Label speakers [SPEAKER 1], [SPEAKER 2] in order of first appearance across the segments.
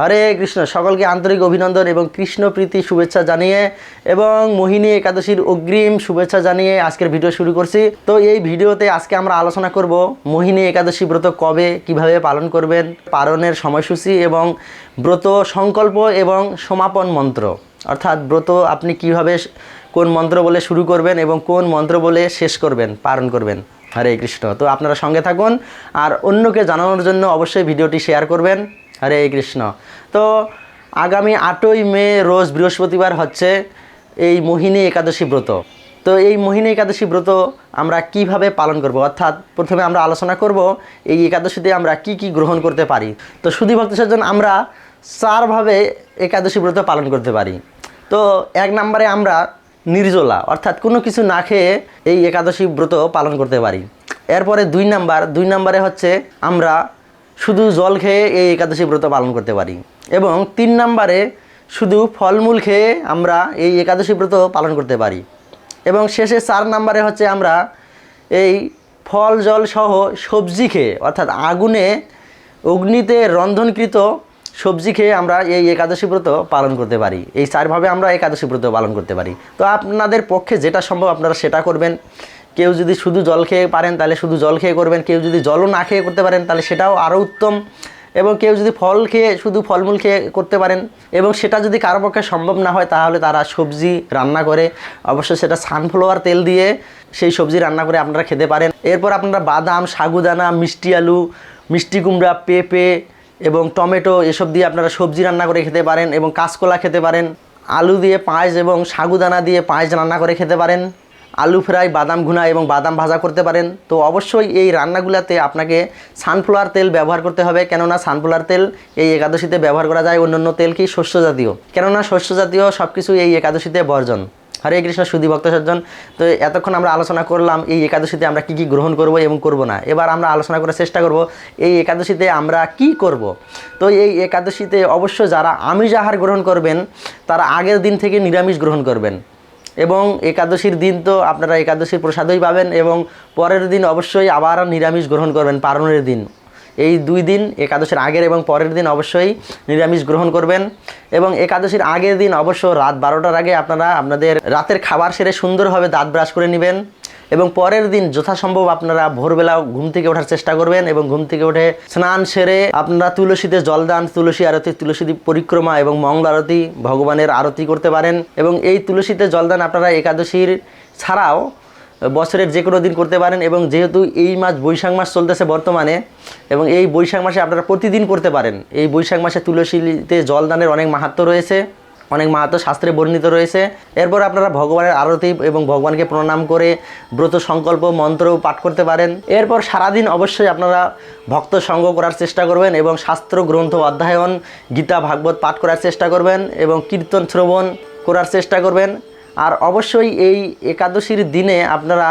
[SPEAKER 1] হরে কৃষ্ণ। সকলকে আন্তরিক অভিনন্দন এবং কৃষ্ণ প্রীতি, শুভেচ্ছা জানিয়ে এবং মোহিনী একাদশীর অগ্রিম শুভেচ্ছা জানিয়ে আজকের ভিডিও শুরু করছি। তো এই ভিডিওতে আজকে আমরা আলোচনা করব মোহিনী একাদশী ব্রত কবে, কীভাবে পালন করবেন, পালনের সময়সূচি এবং ব্রত সংকল্প এবং সমাপন মন্ত্র। অর্থাৎ ব্রত আপনি কীভাবে কোন মন্ত্র বলে শুরু করবেন এবং কোন মন্ত্র বলে শেষ করবেন, পালন করবেন। হরে কৃষ্ণ। তো আপনারা সঙ্গে থাকুন। আর অন্যকে জানানোর জন্য অবশ্যই ভিডিওটি শেয়ার করবেন। হরে কৃষ্ণ। তো আগামী আটই মে রোজ বৃহস্পতিবার হচ্ছে এই মোহিনী একাদশী ব্রত। তো এই মোহিনী একাদশী ব্রত আমরা কীভাবে পালন করব? অর্থাৎ প্রথমে আমরা আলোচনা করব এই একাদশীতে আমরা কি কি গ্রহণ করতে পারি। তো শুধু ভক্ত সজ্জন, আমরা চারভাবে একাদশী ব্রত পালন করতে পারি। তো এক নম্বরে আমরা নির্জলা, অর্থাৎ কোনো কিছু না খেয়ে এই একাদশী ব্রত পালন করতে পারি। এরপরে দুই নাম্বার, দুই নাম্বারে হচ্ছে আমরা শুধু জল খেয়ে এই একাদশী ব্রত পালন করতে পারি। এবং তিন নাম্বারে শুধু ফলমূল খেয়ে আমরা এই একাদশী ব্রত পালন করতে পারি। এবং শেষে চার নাম্বারে হচ্ছে আমরা এই ফল, জল সহ সবজি খেয়ে, অর্থাৎ আগুনে, অগ্নিতে রন্ধনকৃত সবজি খেয়ে আমরা এই একাদশী ব্রত পালন করতে পারি। এই চারভাবে আমরা একাদশী ব্রত পালন করতে পারি। তো আপনাদের পক্ষে যেটা সম্ভব আপনারা সেটা করবেন। কেউ যদি শুধু জল খেয়ে পারেন, তাহলে শুধু জল খেয়ে করবেন। কেউ যদি জলও না খেয়ে করতে পারেন, তাহলে সেটাও আরও উত্তম। এবং কেউ যদি ফল খেয়ে, শুধু ফলমূল খেয়ে করতে পারেন, এবং সেটা যদি কারও পক্ষে সম্ভব না হয়, তাহলে তারা সবজি রান্না করে, অবশ্যই সেটা সানফ্লাওয়ার তেল দিয়ে সেই সবজি রান্না করে আপনারা খেতে পারেন। এরপর আপনারা বাদাম, সাগুদানা, মিষ্টি আলু, মিষ্টি কুমড়া, পেঁপে এবং টমেটো এসব দিয়ে আপনারা সবজি রান্না করে খেতে পারেন এবং কাঁচকলা খেতে পারেন। আলু দিয়ে পায়েস এবং সাগুদানা দিয়ে পায়েস রান্না করে খেতে পারেন। আলু ফ্রাই, বাদাম ঘুনা এবং বাদাম ভাজা করতে পারেন। তো অবশ্যই এই রান্নাগুলোতে আপনাকে সানফ্লাওয়ার তেল ব্যবহার করতে হবে। কেননা সানফ্লাওয়ার তেল এই একাদশীতে ব্যবহার করা যায়। অন্যান্য তেল কি শস্য জাতীয়? কেননা শস্য জাতীয় সব কিছু এই একাদশীতে বর্জন। হরে কৃষ্ণ, সুধী ভক্ত সজ্জন। তো এতক্ষণ আমরা আলোচনা করলাম এই একাদশীতে আমরা কি কি গ্রহণ করব এবং করব না। এবার আমরা আলোচনা করার চেষ্টা করব এই একাদশীতে আমরা কি করব। তো এই একাদশীতে অবশ্য যারা আমিষ আহার গ্রহণ করবেন, তারা আগের দিন থেকে নিরামিষ গ্রহণ করবেন। এবং একাদশীর দিন তো আপনারা একাদশীর প্রসাদই পাবেন এবং পরের দিন অবশ্যই আবার নিরামিষ গ্রহণ করবেন, পারণের দিন। এই দুই দিন, একাদশীর আগের এবং পরের দিন অবশ্যই নিরামিষ গ্রহণ করবেন এবং একাদশীর আগের দিন অবশ্য রাত বারোটার আগে আপনারা আপনাদের রাতের খাবার সেরে সুন্দরভাবে দাঁত ব্রাশ করে নেবেন। এবং পরের দিন যথাসম্ভব আপনারা ভোরবেলা ঘুম থেকে ওঠার চেষ্টা করবেন এবং ঘুম থেকে উঠে স্নান সেরে আপনারা তুলসীতে জলদান, তুলসী আরতি, তুলসী পরিক্রমা এবং মঙ্গল আরতি, ভগবানের আরতি করতে পারেন এবং এই তুলসীতে জলদান আপনারা একাদশীর ছাড়াও বছরের যে কোনো দিন করতে পারেন এবং যেহেতু এই মাস বৈশাখ মাস চলতেছে বর্তমানে এবং এই বৈশাখ মাসে আপনারা প্রতিদিন করতে পারেন। এই বৈশাখ মাসে তুলসীতে জলদানের অনেক মাহাত্ম রয়েছে। অনেক মাহাত্ম শাস্ত্রে বর্ণিত রয়েছে। এরপর আপনারা ভগবানের আরতি এবং ভগবানকে প্রণাম করে ব্রত সংকল্প, মন্ত্র পাঠ করতে পারেন। এরপর সারাদিন অবশ্যই আপনারা ভক্ত সঙ্গ করার চেষ্টা করবেন এবং শাস্ত্র, গ্রন্থ, অধ্যয়ন, গীতা, ভাগবত পাঠ করার চেষ্টা করবেন এবং কীর্তন, শ্রবণ করার চেষ্টা করবেন। আর অবশ্যই এই একাদশীর দিনে আপনারা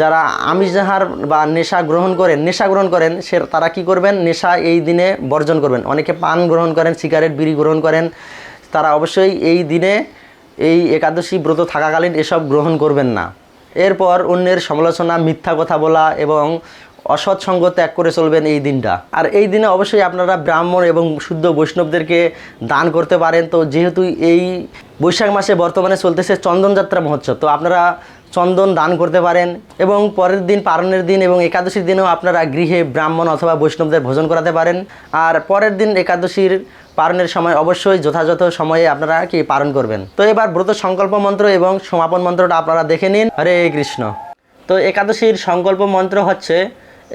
[SPEAKER 1] যারা আমিষ আহার বা নেশা গ্রহণ করেন, নেশা গ্রহণ করেন, সে তারা কি করবেন? নেশা এই দিনে বর্জন করবেন। অনেকে পান গ্রহণ করেন, সিগারেট, বিড়ি গ্রহণ করেন। তারা অবশ্যই এই দিনে এই একাদশী ব্রত থাকাকালীন এসব গ্রহণ করবেন না। এরপর অন্যের সমালোচনা, মিথ্যা কথা বলা এবং অসৎ সঙ্গ ত্যাগ করে চলবেন এই দিনটা। আর এই দিনে অবশ্যই আপনারা ব্রাহ্মণ এবং শুদ্ধ বৈষ্ণবদেরকে দান করতে পারেন। তো যেহেতু এই বৈশাখ মাসে বর্তমানে চলতেছে চন্দনযাত্রা মহোৎসব, তো আপনারা চন্দন দান করতে পারেন এবং পরের দিন, পারণের দিন এবং একাদশীর দিনেও আপনারা গৃহে ব্রাহ্মণ অথবা বৈষ্ণবদের ভোজন করাতে পারেন। আর পরের দিন একাদশীর পালনের সময় অবশ্যই যথাযথ সময়ে আপনারা কি পালন করবেন। তো এবার ব্রত সংকল্প মন্ত্র এবং সমাপন মন্ত্রটা আপনারা দেখে নিন। হরে কৃষ্ণ। তো একাদশীর সংকল্প মন্ত্র হচ্ছে,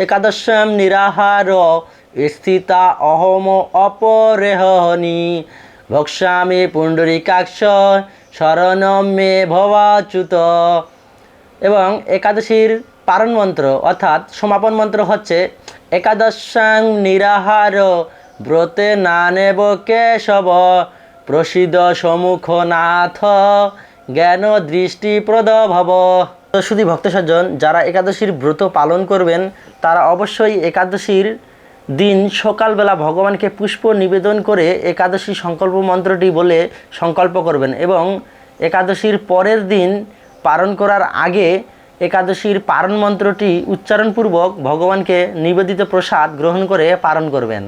[SPEAKER 1] একাদশম নিরাহার স্থিতা অহম অপরেহনি ভক্ষ্যামি পুণ্ডরিকাক্ষ শরণম মে ভবাচ্যুত। এবং একাদশীর পারণ মন্ত্র, অর্থাৎ সমাপন মন্ত্র হচ্ছে, একাদশাং নিরাহার ব্রতে না নেব কেশব, প্রসিদ্ধ সমুখ নাথ জ্ঞান দৃষ্টিপ্রদ ভব। তো শুধু ভক্ত সজ্জন, যারা একাদশীর ব্রত পালন করবেন, তারা অবশ্যই একাদশীর দিন সকালবেলা ভগবানকে পুষ্প নিবেদন করে একাদশী সংকল্প মন্ত্রটি বলে সংকল্প করবেন এবং একাদশীর পরের দিন পালন করার আগে একাদশীর পারণ মন্ত্রটি উচ্চারণপূর্বক ভগবানকে নিবেদিত প্রসাদ গ্রহণ করে পালন করবেন।